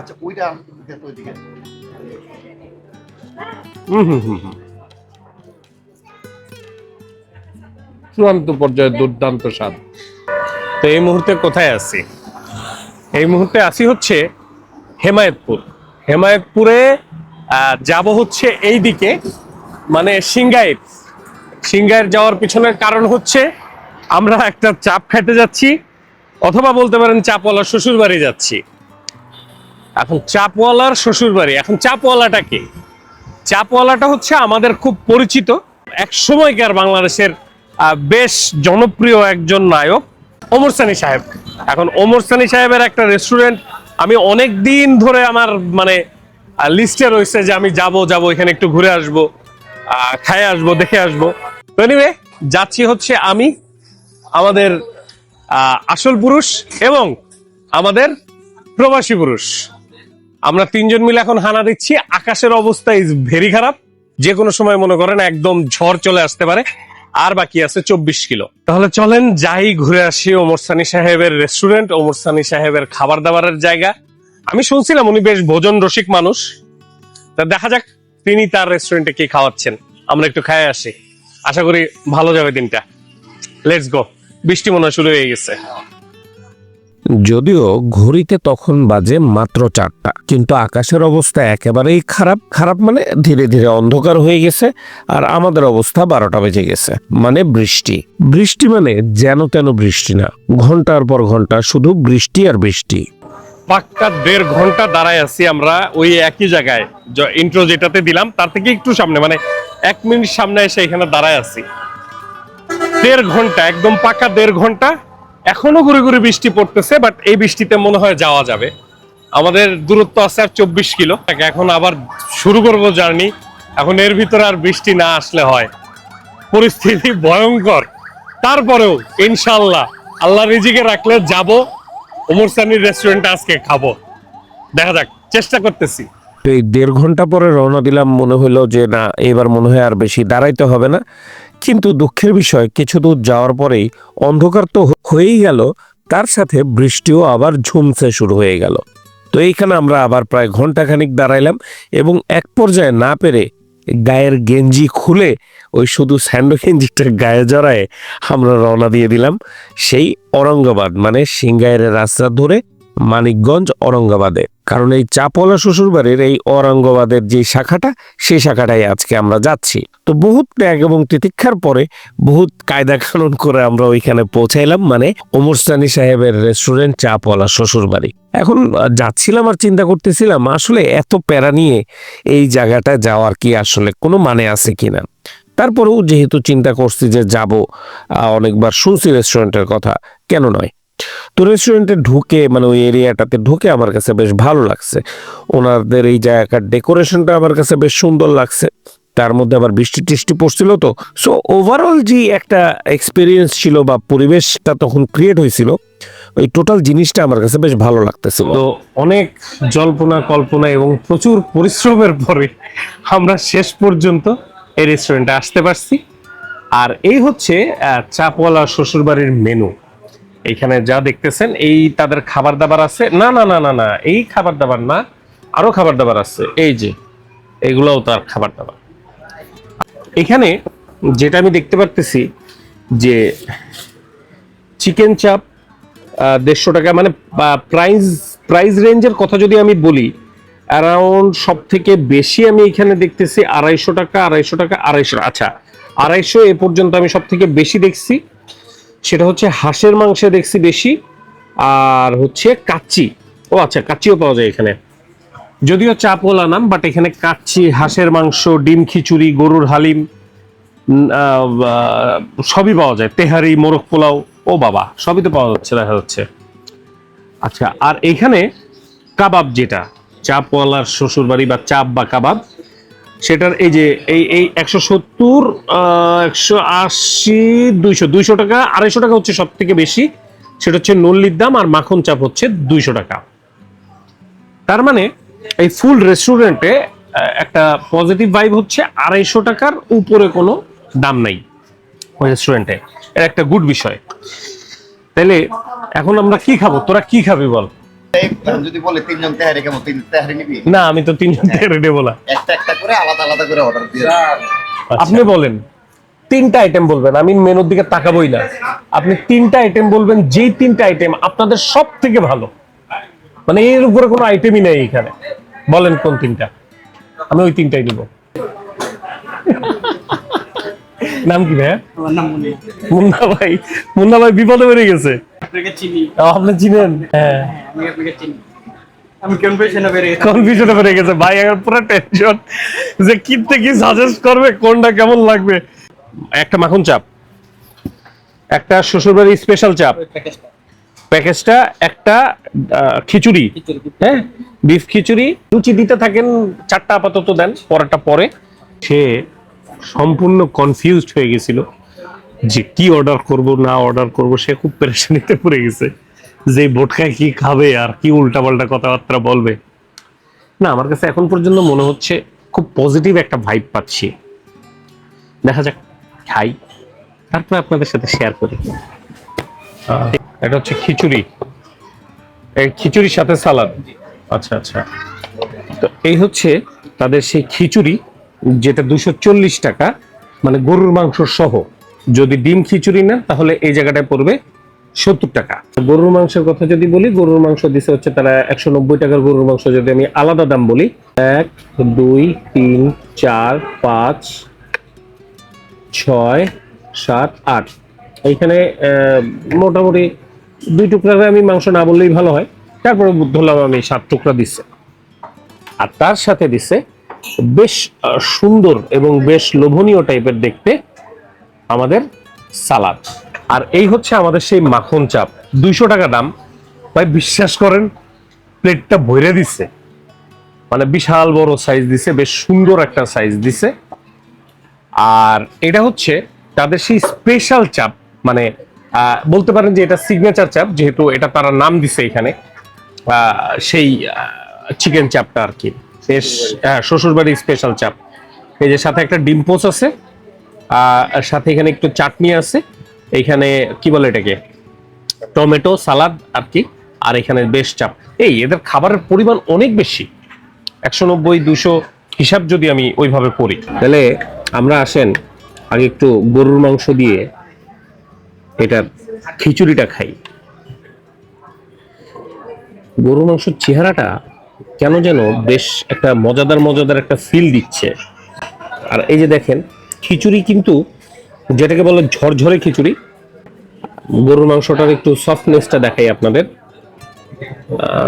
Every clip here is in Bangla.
আচ্ছা ওইটা দেখো ওইদিকে। চূড়ান্ত পর্যায়ে দুর্দান্ত স্বাদ। তো এই মুহূর্তে কোথায় আছি? এই মুহূর্তে আছি হচ্ছে হেমায়েতপুর। হেমায়েতপুরে যাব হচ্ছে এই দিকে মানে সিংগাইর সিংগাইর যাওয়ার পিছনের কারণ হচ্ছে আমরা একটা চাপ খেতে যাচ্ছি, অথবা বলতে পারেন চাপওয়ালার শ্বশুর বাড়ি যাচ্ছি। এখন চাপওয়ালার শ্বশুর বাড়ি, এখন চাপওয়ালাটা কে? চাপওয়ালাটা হচ্ছে আমাদের খুব পরিচিত, এক সময়কার বাংলাদেশের বেশ জনপ্রিয় একজন নায়ক, ওমর সানি সাহেব। এখন ওমর সানি সাহেবের একটা রেস্টুরেন্ট আমি অনেক দিন ধরে আমার মানে লিস্টে রয়েছে যে আমি যাব যাব, এখানে একটু ঘুরে আসব খাই আসব, দেখে আসব। এনিওয়ে যাচ্ছি হচ্ছে আমি, আমাদের আসল পুরুষ এবং আমাদের প্রবাসী পুরুষ। আমরা তিনজন মিলে এখন হানা দিচ্ছি। আকাশের অবস্থা ইজ ভেরি খারাপ। যে কোনো সময় মনে করেন একদম ঝড় চলে আসতে পারে। আর বাকি আছে চব্বিশ কিলো। তাহলে চলেন যাই ঘুরে আসি ওমর সানি সাহেবের রেস্টুরেন্ট ওমর সানি সাহেবের খাবার দাবারের জায়গা। আমি শুনছিলাম উনি বেশ ভোজন রসিক মানুষ। তা দেখা যাক তিনি তার রেস্টুরেন্টে কি খাওয়াচ্ছেন। আমরা একটু খায় আসি। আশা করি ভালো যাবে দিনটা। লেটস গো বৃষ্টি মনে হয় শুরু হয়ে গেছে। যদিও ঘড়িতে তখন বাজে মাত্র চারটা। কিন্তু আকাশের অবস্থা একেবারেই খারাপ। খারাপ মানে ধীরে ধীরে অন্ধকার হয়ে গেছে আর আমাদের অবস্থা বারোটা বেজে গেছে মানে বৃষ্টি। বৃষ্টি মানে যেন তেন বৃষ্টি না, ঘণ্টার পর ঘণ্টা শুধু বৃষ্টি আর বৃষ্টি। পাক্কা দেড় ঘণ্টা দাঁড়ায় আছি আমরা ওই একই জায়গায়। ইন্ট্রো যেটাতে দিলাম, তার থেকে একটু সামনে মানে এক মিনিট সামনে এসে এখানে দাঁড়ায় আছি। দেড় ঘণ্টা, একদম পাকা দেড় ঘণ্টা। এখনও ঘুরে ঘুরে বৃষ্টি পড়তেছে বাট এই বৃষ্টিতে মনে হয় যাওয়া যাবে। আমাদের দূরত্ব আছে আর চব্বিশ কিলো। এখন আবার শুরু করব জার্নি। এখন এর ভিতরে আর বৃষ্টি না আসলে হয়। পরিস্থিতি ভয়ঙ্কর। তারপরেও, ইনশাল্লাহ, আল্লাহ রিজিকে রাখলে যাব। ওমর সানির রেস্টুরেন্টে আজকে খাব। দেখা যাক, চেষ্টা করতেছি। এই দেড় ঘণ্টা পরে রওনা দিলাম, মনে হলো যে না, এবার মনে হয় আর বেশি দাঁড়াইতে হবে না। কিন্তু দুঃখের বিষয়, কিছু দূর যাওয়ার পরেই অন্ধকার তো হয়েই গেল, তার সাথে বৃষ্টিও আবার ঝুমছে শুরু হয়ে গেল। তো এইখানে আমরা আবার প্রায় ঘন্টাখানিক দাঁড়াইলাম এবং এক পর্যায়ে না পেরে গায়ের গেঞ্জি খুলে ওই শুধু স্যান্ডো গেঞ্জিটা গায়ে জড়ায় আমরা রওনা দিয়ে দিলাম সেই অরঙ্গাবাদ মানে সিংগায়ের রাস্তা ধরে মানিকগঞ্জ অরঙ্গাবাদে কারণ এই চাপলা শ্বশুরবাড়ির এই অরঙ্গাবাদের যে শাখাটা সেই শাখাটাই আজকে আমরা যাচ্ছি। তো বহুত ত্যাগ এবং তিতিক্ষার পরে বহুত কায়দা কানুন করে আমরা ওইখানে পৌঁছাইলাম মানে ওমরস্তানি সাহেবের রেস্টুরেন্ট চাপওয়ালা শ্বশুরবাড়ি। এখন যাচ্ছিলাম আর চিন্তা করতেছিলাম, আসলে এত প্যারা নিয়ে এই জায়গাটা যাওয়ার কি আসলে কোনো মানে আছে কিনা তারপরেও যেহেতু চিন্তা করছি যে যাব অনেকবার শুনছি রেস্টুরেন্টের কথা, কেন নয়? তো রেস্টুরেন্টে ঢুকে মানে ওই এরিয়াটাতে ঢুকে আমার কাছে বেশ ভালো লাগছে। ওনাদের এই জায়গাটার ডেকোরেশনটা আমার কাছে বেশ সুন্দর লাগছে। তার মধ্যে আবার বৃষ্টি টিষ্টি পড়ছিল তো। সো ওভারঅল যে একটা এক্সপিরিয়েন্স ছিল বা পরিবেশটা তখন ক্রিয়েট হয়েছিল, ওই টোটাল জিনিসটা আমার কাছে বেশ ভালো লাগতেছিল। তো অনেক জল্পনা, কল্পনা এবং প্রচুর পরিশ্রমের পরে আমরা শেষ পর্যন্ত এই রেস্টুরেন্টে আসতে পারছি। আর এই হচ্ছে চাপওয়ালা শ্বশুরবাড়ির মেনু এখানে যা দেখতেছেন, এই তাদের খাবার দাবার আছে। না না না না না, এই খাবার দাবার না, আরও খাবার দাবার আছে। এই যে, এগুলোও তার খাবার দাবার এখানে যেটা আমি দেখতে পারতেছি যে চিকেন চাপ দেড়শো টাকা মানে প্রাইস প্রাইস রেঞ্জের কথা যদি আমি বলি, অ্যারাউন্ড সব থেকে বেশি আমি এখানে দেখতেছি আড়াইশো টাকা আড়াইশো টাকা, আড়াইশো আচ্ছা আড়াইশো এ পর্যন্ত আমি সব থেকে বেশি দেখছি। সেটা হচ্ছে হাঁসের মাংসে দেখছি বেশি, আর হচ্ছে কাচ্চি। ও আচ্ছা কাচ্চিও পাওয়া যায় এখানে। যদিও চাপওয়ালা নাম বাট এখানে কাচ্চি, হাঁসের মাংস, ডিম খিচুড়ি, গরুর হালিম সবই পাওয়া যায়। তেহারি, মোরগ পোলাও, ও বাবা, সবই তো পাওয়া যাচ্ছে, দেখা যাচ্ছে। আচ্ছা আর এখানে কাবাব যেটা, চাপওয়ালার শ্বশুর বাড়ি বা চাপ বা কাবাব সেটার এই যে, এই এই একশো সত্তর একশো আশি, দুইশো দুইশো টাকা, আড়াইশো টাকা হচ্ছে সব থেকে বেশি। সেটা হচ্ছে নল্লির দাম আর মাখন চাপ হচ্ছে দুইশো টাকা। তার মানে এই ফুল রেস্টুরেন্টে একটা পজিটিভ ভাইব হচ্ছে আড়াইশো টাকার উপরে কোনো দাম নাই রেস্টুরেন্টে। এটা একটা গুড বিষয়। তাহলে এখন আমরা কি খাব? তোরা কি খাবি বল? যদি বলে তিনজন তেহারি কেমন? তিন তেহারি নিবি? না আমি তো তিনজন রেডি বলা একটা একটা করে আলাদা আলাদা করে অর্ডার দিয়ে আপনি বলেন তিনটা আইটেম বলবেন আমি মেনুর দিকে তাকাবই না। আপনি তিনটা আইটেম বলবেন যেই তিনটা আইটেম আপনাদের সব থেকে ভালো। মানে এর উপরে কোনো আইটেমই নেই এখানে। বলেন কোন তিনটা। আমি ওই তিনটাই নিব। নাম কি ভাইয়া? আমার নাম মুন্না। মুন্না ভাই। মুন্না ভাই বিপদে পড়ে গেছে। আপনাকে চিনি। আপনি চিনেন? হ্যাঁ আমি আপনাকে চিনি। আমি কনফিউশনে বেরিয়ে কনফিউশনে পড়ে গেছে। ভাই এখন পুরো টেনশন যে কি সাজেস্ট করবে কোনটা কেমন লাগবে? একটা মাখন চাপ। একটা শ্বশুরবাড়ি স্পেশাল চাপ। প্যাকেজটা একটা খিচুড়ি। খিচুড়ি হ্যাঁ? বিফ খিচুড়ি। লুচি দিতে থাকেন চারটা আপাতত দেন পরেরটা পরে। সে সম্পূর্ণ কনফিউজড হয়ে গেছিল যে কি অর্ডার করব না অর্ডার করব সে খুব পেরেশানিতে পড়ে গেছে। যে বোটকায় কি খাবে আর কি উল্টাপাল্টা কথাবার্তা বলবে। না আমার কাছে এখন পর্যন্ত মনে হচ্ছে খুব পজিটিভ একটা ভাইব পাচ্ছি। দেখা যাক খাই। তারপরে আপনাদের সাথে শেয়ার করি। এটা হচ্ছে খিচুড়ি। এই খিচুড়ির সাথে সালাদ। আচ্ছা আচ্ছা। তো এই হচ্ছে তাদের সেই খিচুড়ি। যেটা দুশো চল্লিশ টাকা মানে গরুর মাংস সহ। যদি ডিম খিচুড়ি না তাহলে এই জায়গাটায় পড়বে সত্তর টাকা। গরুর মাংসের কথা যদি বলি, গরুর মাংস দিছে হচ্ছে তারা একশো নব্বই টাকার গরুর মাংস। যদি আমি আলাদা দাম বলি, এক, দুই, তিন, চার, পাঁচ, ছয়, সাত, আট। এইখানে মোটামুটি দুই টুকরা আমি মাংস না বললেই ভালো হয়। তারপরে ধরলাম আমি সাত টুকরা দিচ্ছে আর তার সাথে দিছে বেশ সুন্দর এবং বেশ লোভনীয় টাইপের দেখতে আমাদের সালাদ। আর এই হচ্ছে আমাদের সেই মাখন চাপ। দুইশো টাকা দাম। ভাই, বিশ্বাস করেন, প্লেটটা ভরে দিছে। মানে বিশাল বড় সাইজ দিছে, বেশ সুন্দর একটা সাইজ দিছে। আর এটা হচ্ছে তাদের সেই স্পেশাল চাপ। মানে বলতে পারেন যে এটা সিগনেচার চাপ, যেহেতু এটা তারা নাম দিছে এখানে। সেই চিকেন চাপটা আর কি। বেশ শ্বশুরবাড়ির স্পেশাল চাপ। এই যে সাথে একটা ডিম পোচ আছে, আর সাথে এখানে একটু চাটনি আছে। এইখানে কি বলে এটাকে? টমেটো, সালাদ আর কি, আর এখানে বেশ চাপ। এই, এদের খাবারের পরিমাণ অনেক বেশি। একশো নব্বই, দুশো হিসাব যদি আমি ওইভাবে করি। তাহলে আমরা আসেন, আগে একটু গরুর মাংস দিয়ে এটার খিচুড়িটা খাই। গরুর মাংসের চেহারাটা কেন যেন বেশ একটা মজাদার মজাদার একটা ফিল দিচ্ছে। আর এই যে দেখেন, খিচুড়ি কিন্তু যেটাকে বলে ঝরঝরে খিচুড়ি, গরুর মাংসটার একটু সফটনেসটা দেখাই আপনাদের।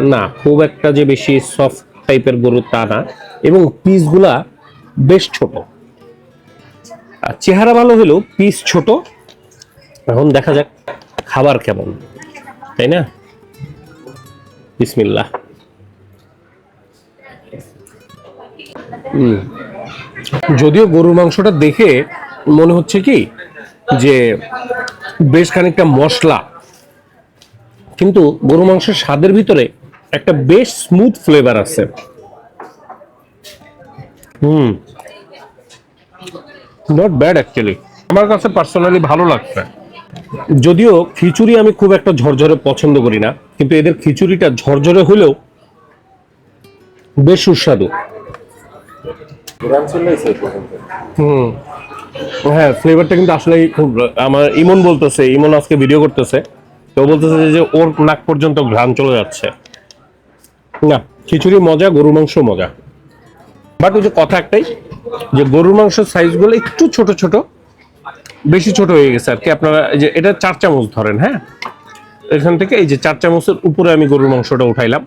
না, খুব একটা যে বেশি সফট টাইপের গরু তা না। এবং পিসগুলা বেশ ছোট। আর চেহারা ভালো হলেও পিস ছোট। এখন দেখা যাক খাবার কেমন, তাই না? বিসমিল্লাহ। যদিও গরুর মাংসটা দেখে মনে হচ্ছে কি যে বেশ খানিকটা মশলা, কিন্তু গরু মাংসের স্বাদের ভিতরে একটা বেশ স্মুথ ফ্লেভার আছে। হুম। নট ব্যাড অ্যাকচুয়ালি আমার কাছে পার্সোনালি ভালো লাগছে। যদিও খিচুড়ি আমি খুব একটা ঝরঝরে পছন্দ করি না, কিন্তু এদের খিচুড়িটা ঝরঝরে হলেও বেশ সুস্বাদু। হুম। হ্যাঁ ফ্লেভারটা কিন্তু আসলে খুব, আমার ইমন বলতেছে, ইমন আজকে ভিডিও করতেছে। তো বলতেছে যে ওর নাক পর্যন্ত ঘ্রাণ চলে যাচ্ছে। না, খিচুড়ি মজা গরু মাংস মজা। বাট ওই যে কথা একটাই, যে গরুর মাংসের সাইজগুলো একটু ছোট ছোট, বেশি ছোট হয়ে গেছে আর কি। আপনারা যে, এটা চার চামচ ধরেন হ্যাঁ? এখান থেকে এই যে চার চামচের উপরে আমি গরুর মাংসটা উঠাইলাম।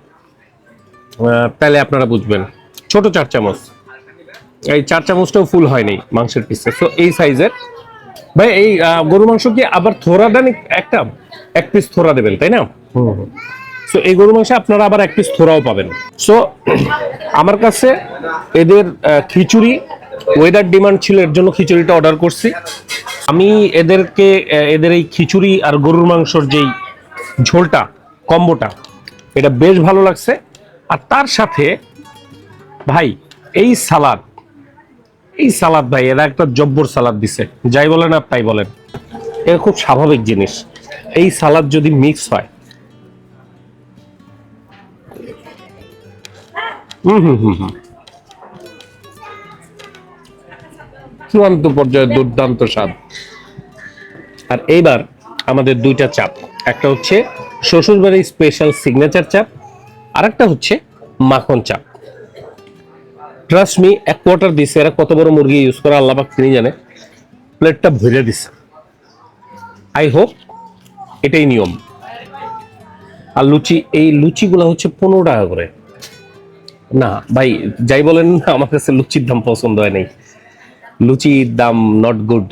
তাহলে আপনারা বুঝবেন। ছোট চার চামচ। এই চার চামচটাও ফুল হয়নি মাংসের পিসে তো এই সাইজের ভাই এই গরু মাংস কি আবার থোড়া দেন একটা? এক পিস থোড়া দেবেন তাই না? সো এই গরু মাংসে আপনারা আবার এক পিস থোড়াও পাবেন। সো আমার কাছে এদের খিচুড়ি ওয়েদার ডিমান্ড ছিল এর জন্য খিচুড়িটা অর্ডার করছি। আমি এদেরকে এদের এই খিচুড়ি আর গরুর মাংসর যেই ঝোলটা কম্বোটা এটা বেশ ভালো লাগছে। আর তার সাথে ভাই এই সালাদ এই সালাদ ভাই, এরা একটা জব্বর সালাদ দিছে। যাই বলেন আর তাই বলেন। এটা খুব স্বাভাবিক জিনিস। এই সালাদ যদি মিক্স হয়। হুম হুম হুম হুম। চূড়ান্ত পর্যায়ে দুর্দান্ত স্বাদ। আর এইবার আমাদের দুইটা চাপ। একটা হচ্ছে শ্বশুরবাড়ি স্পেশাল সিগনেচার চাপ আর একটা হচ্ছে মাখন চাপ। ট্রাস্ট মি এক কোয়ার্টার দিছে, এরা কত বড় মুরগি ইউজ করে, আল্লাহ তিনি জানে। প্লেটটা ভরে দিছে। আই হোপ এটাই নিয়ম। আর লুচি, এই লুচিগুলো হচ্ছে পনেরো টাকা করে। না, ভাই, যাই বলেন আমার কাছে লুচির দাম পছন্দ হয় নাই। লুচির দাম নট গুড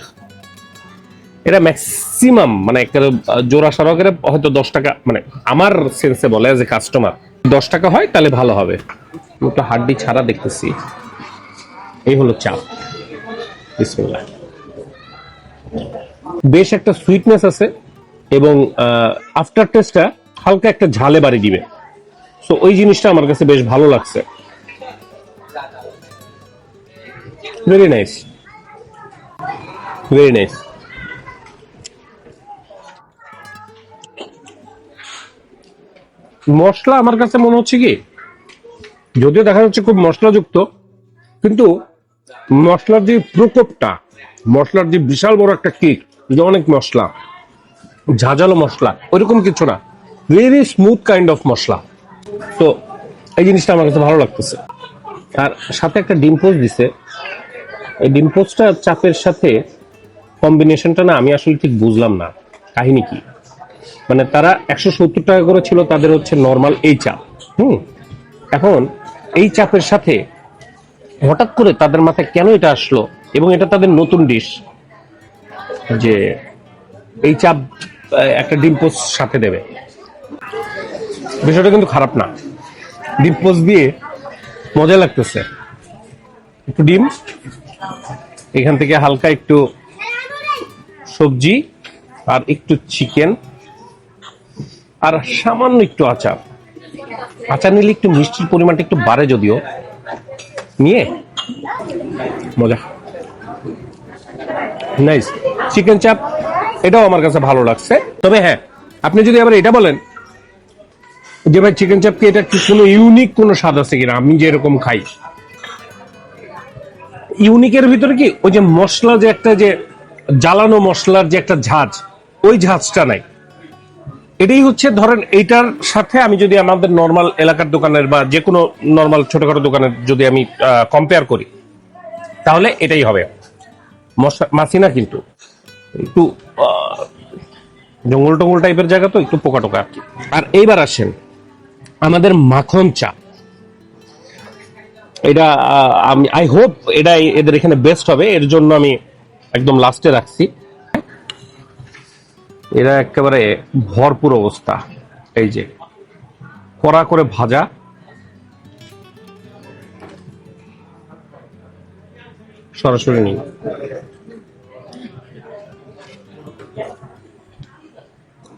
এটা ম্যাক্সিমাম মানে একটা জোড়া সড়কের হয়তো দশ টাকা মানে আমার সেন্সে বলে যে কাস্টমার দশ টাকা হয়, তাহলে ভালো হবে। একটু হাড্ডি ছাড়া দেখতেছি। এই হলো চাপ। বেশ একটা সুইটনেস আছে এবং আফটার টেস্টটা হালকা একটা ঝালে বাড়ি দিবে। সো ওই জিনিসটা আমার কাছে বেশ ভালো লাগছে। ভেরি নাইস ভেরি নাইস মশলা আমার কাছে মনে হচ্ছে কি? যদিও দেখা যাচ্ছে খুব মশলাযুক্ত, কিন্তু মশলার যে প্রকোপটা, মশলার যে বিশাল বড় একটা কেক যে অনেক মশলা, ঝাঁঝালো মশলা ওইরকম কিছু না ভেরি স্মুথ কাইন্ড অফ মশলা। তো এই জিনিসটা আমার কাছে ভালো লাগতেছে। আর সাথে একটা ডিম পোস্ট দিছে। এই ডিম পোস্টটা চাপের সাথে কম্বিনেশনটা না, আমি আসলে ঠিক বুঝলাম না, কাহিনী কি? মানে তারা একশো সত্তর টাকা করে ছিল, তাদের হচ্ছে নর্মাল এই চাপ। হুম, এখন এই চাপের সাথে হঠাৎ করে তাদের মাথায় কেন এটা আসলো এবং এটা তাদের নতুন ডিশ? যে এই চাপ একটা ডিম সাথে দেবে। বিষয়টা কিন্তু খারাপ না। ডিম পোস্ট দিয়ে মজা লাগতেছে। একটু ডিম, এখান থেকে হালকা একটু সবজি আর একটু চিকেন আর সামান্য একটু আচার। আচার নিলে একটু মিষ্টির পরিমাণটা একটু বাড়ে যদিও। নিয়ে? মজা। নাইস চিকেন চাপ এটাও আমার কাছে ভালো লাগছে। তবে হ্যাঁ আপনি যদি আবার এটা বলেন, যে ভাই চিকেন চাপ কি এটা কোনো ইউনিক কোনো স্বাদ আছে কিনা? আমি যে এরকম খাই ইউনিকের ভিতরে কি? ওই যে মশলা যে একটা যে, জ্বালানো মশলার যে একটা ঝাঁজ, ওই ঝাঁজটা নাই। এটাই হচ্ছে, ধরেন এইটার সাথে আমি যদি আমাদের নর্মাল এলাকার দোকানের বা যে কোনো নর্মাল ছোটখাটো দোকানের যদি আমি কম্পেয়ার করি, তাহলে এটাই হবে। মশলা মাছি না কিন্তু একটু জঙ্গল টঙ্গল টাইপের জায়গা তো, একটু পোকা টোকা আর কি। আর এইবার আসেন, আমাদের মাখন চা। এটা আমি আই হোপ এটা এদের এখানে বেস্ট হবে, এর জন্য আমি একদম লাস্টে রাখছি। এরা একেবারে ভরপুর অবস্থা। এই যে, কড়া করে ভাজা। সরাসরি নিই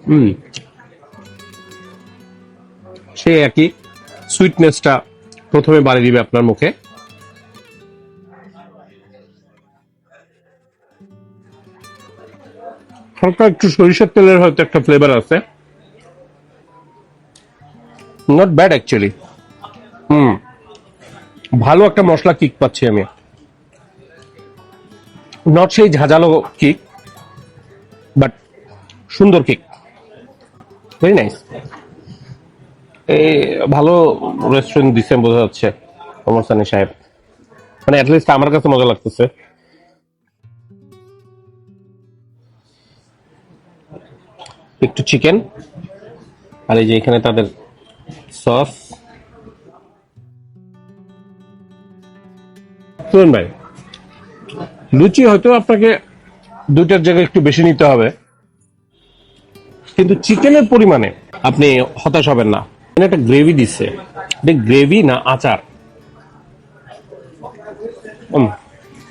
হুম। সে একই সুইটনেসটা প্রথমে বাড়ি দিবে আপনার মুখে। হালকা একটু সরিষার তেলের হয়তো একটা ফ্লেভার আছে। Not bad actually hmm. ভালো একটা মশলা কিক পাচ্ছি আমি। নট সেই ঝাঁঝালো কিক বাট সুন্দর কেক ভেরি নাইস এই ভালো রেস্টুরেন্ট দিচ্ছে বোঝা যাচ্ছে ওমর সানি সাহেব। মানে অ্যাটলিস্ট আমার কাছে মজা লাগতেছে। একটু চিকেন আর এই যে এখানে তাদের সস শুনুন ভাই, লুচি হয়তো আপনাকে দুইটার জায়গায় একটু বেশি নিতে হবে। কিন্তু চিকেনের পরিমাণে আপনি হতাশ হবেন না। একটা গ্রেভি দিচ্ছে। গ্রেভি না আচার?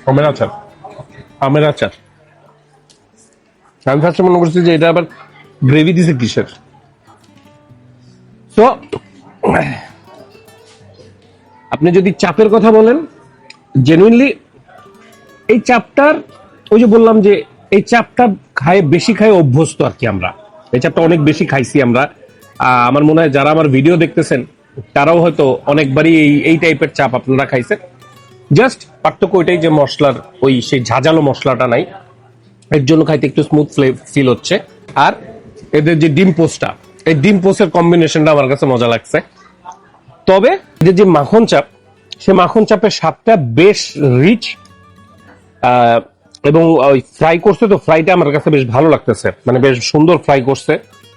আমের আচার। আমের আচার। আমি ফার্স্টে মনে করছি যে এটা আবার গ্রেভি দিছে কিসের? তো আপনি যদি চাপের কথা বলেন জেনুইনলি এই চাপটার, ওই যে বললাম যে এই চাপটা খায়, বেশি খায় অভ্যস্ত আর কি আমরা। এই চাপটা অনেক বেশি খাইছি আমরা। আমার মনে হয় যারা আমার ভিডিও দেখতেছেন, তারাও হয়তো অনেকবারই এই এই টাইপের চাপ আপনারা খাইছেন। জাস্ট পার্থক্য ওইটাই যে মশলার, ওই সেই ঝাঁঝালো মশলাটা নাই। এর জন্য খাইতে একটু স্মুথ ফিল হচ্ছে। আর এদের যে ডিম পোস্টটা, এই ডিম পোস্টের কম্বিনেশনটা আমার কাছে মজা লাগছে। তবে এদের যে মাখন চাপ, সে মাখন চাপের স্বাদটা বেশ রিচ এবং ওই ফ্রাই করছে তো ফ্রাইটা আমার কাছে বেশ ভালো লাগতেছে। মানে বেশ সুন্দর ফ্রাই করছে।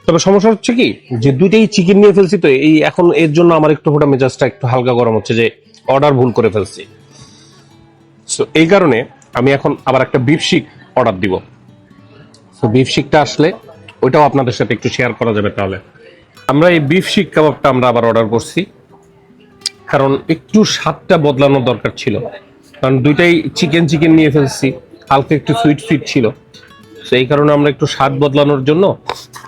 তবে সমস্যা হচ্ছে কি, যে দুইটাই চিকেন নিয়ে ফেলছি তো, এই এখন এর জন্য আমার একটু ফোটা মেজাজটা একটু হালকা গরম হচ্ছে যে অর্ডার ভুল করে ফেলছি। সো এই কারণে আমি এখন আবার একটা বিফ শিক অর্ডার দিব। তো বিফ শিকটা আসলে ওইটাও আপনাদের সাথে একটু শেয়ার করা যাবে তাহলে। আমরা এই বিফ শিক কাবাবটা আমরা আবার অর্ডার করছি। কারণ একটু স্বাদটা বদলানোর দরকার ছিল। কারণ দুইটাই চিকেন চিকেন নিয়ে ফেলছি। হালকা একটু সুইট সুইট ছিল। তো এই কারণে আমরা একটু স্বাদ বদলানোর জন্য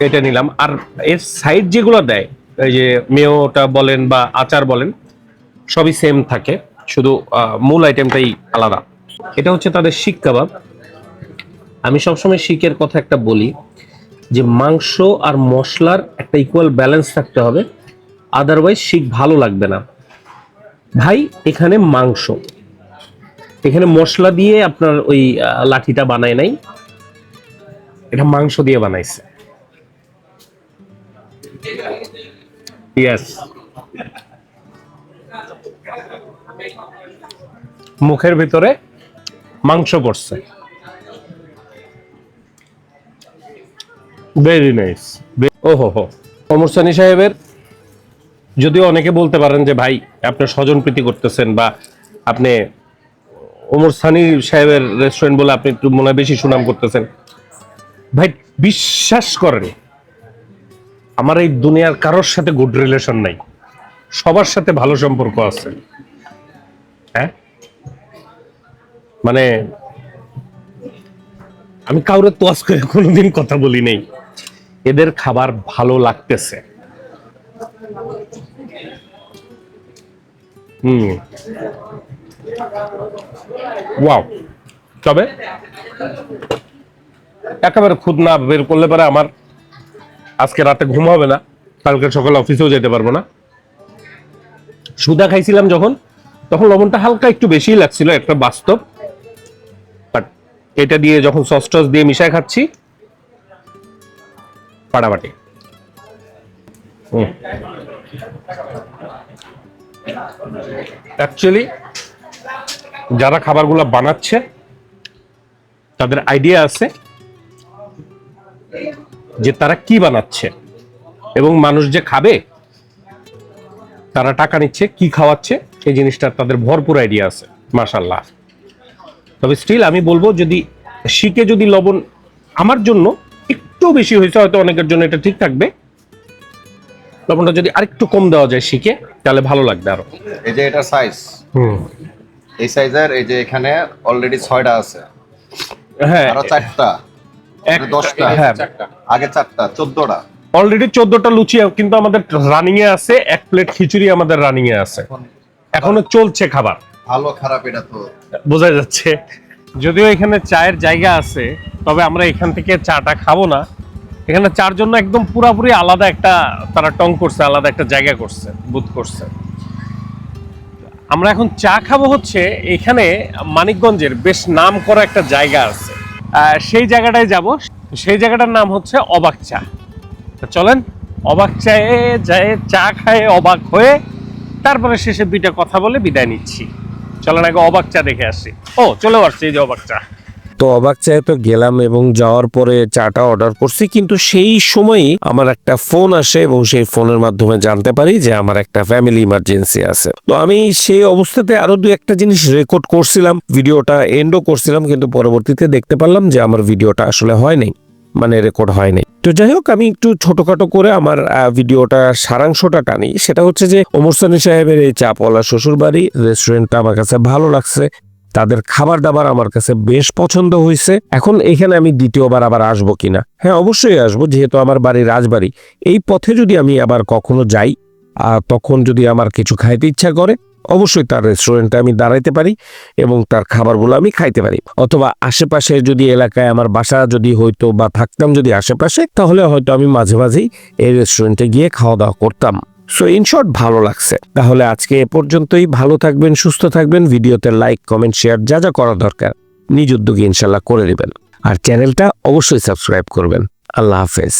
এটা নিলাম। আর এর সাইড যেগুলো দেয়, এই যে মেয়োটা বলেন বা আচার বলেন, সবই সেম থাকে। শুধু মূল আইটেমটাই আলাদা। এটা হচ্ছে তাদের শিক কাবাব আমি সবসময় শিকের কথা একটা বলি। যে মাংস আর মশলার একটা ইকুয়াল ব্যালেন্স থাকতে হবে আদারওয়াইজ শিক ভালো লাগবে না। ভাই, এখানে মাংস। এখানে মশলা দিয়ে আপনার ওই লাঠিটা বানায় নাই। এটা মাংস দিয়ে বানাইছে। মুখের ভিতরে মাংস পড়ছে। ভেরি নাইস ওহো হো অমর সানি সাহেবের, যদিও অনেকে বলতে পারেন যে, ভাই, আপনি স্বজন প্রীতি করতেছেন বা আপনি ওমর সানি সাহেবের রেস্টুরেন্ট বলে আপনি একটু মনে বেশি সুনাম করতেছেন। ভাই, বিশ্বাস করেন, আমার এই দুনিয়ার কারোর সাথে গুড রিলেশন নাই। সবার সাথে ভালো সম্পর্ক আছে। হ্যাঁ? মানে আমি কাউরে তোয়াজ করে কোনোদিন কথা বলি নেই। এদের খাবার ভালো লাগতেছে। ওয়াও। তবে একেবারে খুদ না বের করলে পরে আমার আজকে রাতে ঘুম হবে না, কালকে সকালে অফিসেও যেতে পারব না। সুদা খাইছিলাম যখন, তখন লবণটা হালকা একটু বেশিই লাগছিল, একটা বাস্তব। বাট এটা দিয়ে যখন সস টস দিয়ে মিশায় খাচ্ছি পাড়াপাটি অ্যাকচুয়ালি যারা খাবারগুলো বানাচ্ছে, তাদের আইডিয়া আছে যে তারা কি বানাচ্ছে এবং মানুষ যে খাবে, তারা টাকা নিচ্ছে, কি খাওয়াচ্ছে, এই জিনিসটা তাদের ভরপুর আইডিয়া আছে মাশাল্লাহ তবে স্টিল আমি বলব যদি শিখে যদি লবণ, আমার জন্য একটু বেশি হয়েছে হয়তো অনেকের জন্য এটা ঠিক থাকবে। লবণটা যদি আরেকটু কম দেওয়া যায় শিকে তাহলে ভালো লাগবে আরও। এই যে এটা সাইজ হুম। এই সাইজের এই যে এখানে অলরেডি ছয়টা আছে। হ্যাঁ। আরও চারটা। এক দশটা। হ্যাঁ। আগে চারটা। চোদ্দটা। অলরেডি চোদ্দটা লুচি কিন্তু আমাদের রানিং এ আছে এক প্লেট খিচুড়ি আমাদের রানিং এ আছে। এখনও চলছে খাবার। ভালো খারাপ এটা তো। বোঝা যাচ্ছে। যদিও এখানে চায়ের জায়গা আছে, তবে আমরা এখান থেকে চাটা খাব না। এখানে চার জন্য একদম পুরাপুরি আলাদা একটা, তারা টং করছে, আলাদা একটা জায়গা করছে বুথ করছে। আমরা এখন চা খাব হচ্ছে এখানে মানিকগঞ্জের বেশ নাম করা একটা জায়গা আছে। সেই জায়গাটায় যাব। সেই জায়গাটার নাম হচ্ছে অবাক চা। চলেন, অবাক চায়ে যায় চা খায় অবাক হয়ে তারপরে শেষে দুইটা কথা বলে বিদায় নিচ্ছি। চলেন, আগে অবাক চা দেখে আসি। ও, চলেও আসছে যে অবাক চা। তো অবাক চায়ে তো গেলাম এবং যাওয়ার পরে চাটা অর্ডার করছি, কিন্তু সেই সময়ই আমার একটা ফোন আসে এবং সেই ফোনের মাধ্যমে জানতে পারি যে আমার একটা ফ্যামিলি ইমার্জেন্সি আছে। তো আমি সেই অবস্থাতে আরও দু একটা জিনিস রেকর্ড করছিলাম, ভিডিওটা এন্ডও করছিলাম, কিন্তু পরবর্তীতে দেখতে পারলাম যে আমার ভিডিওটা আসলে হয় নাই। মানে রেকর্ড হয়নি। তো যাই হোক, আমি একটু ছোটখাটো করে আমার ভিডিওটা সারাংশটা টানি। সেটা হচ্ছে যে ওমর সানি সাহেবের এই চাপওয়ালা শ্বশুর বাড়ি রেস্টুরেন্টটা আমার কাছে ভালো লাগছে। তাদের খাবার দাবার আমার কাছে বেশ পছন্দ হয়েছে। এখন এখানে আমি দ্বিতীয়বার আবার আসব কিনা? হ্যাঁ অবশ্যই আসব, যেহেতু আমার বাড়ি রাজবাড়ি। এই পথে যদি আমি আবার কখনো যাই তখন যদি আমার কিছু খাইতে ইচ্ছা করে অবশ্যই তার রেস্টুরেন্টে আমি দাঁড়াইতে পারি এবং তার খাবারগুলো আমি খাইতে পারি। অথবা আশেপাশে যদি এলাকায় আমার বাসা যদি হইতো বা থাকতাম যদি আশেপাশে, তাহলে হয়তো আমি মাঝে মাঝেই এই রেস্টুরেন্টে গিয়ে খাওয়া দাওয়া করতাম। সো ইন শর্ট ভালো লাগছে। তাহলে আজকে এ পর্যন্তই। ভালো থাকবেন, সুস্থ থাকবেন। ভিডিওতে লাইক কমেন্ট শেয়ার যা যা করা দরকার। নিজ উদ্যোগে ইনশাল্লাহ করে দিবেন আর চ্যানেলটা অবশ্যই সাবস্ক্রাইব করবেন। আল্লাহ হাফেজ।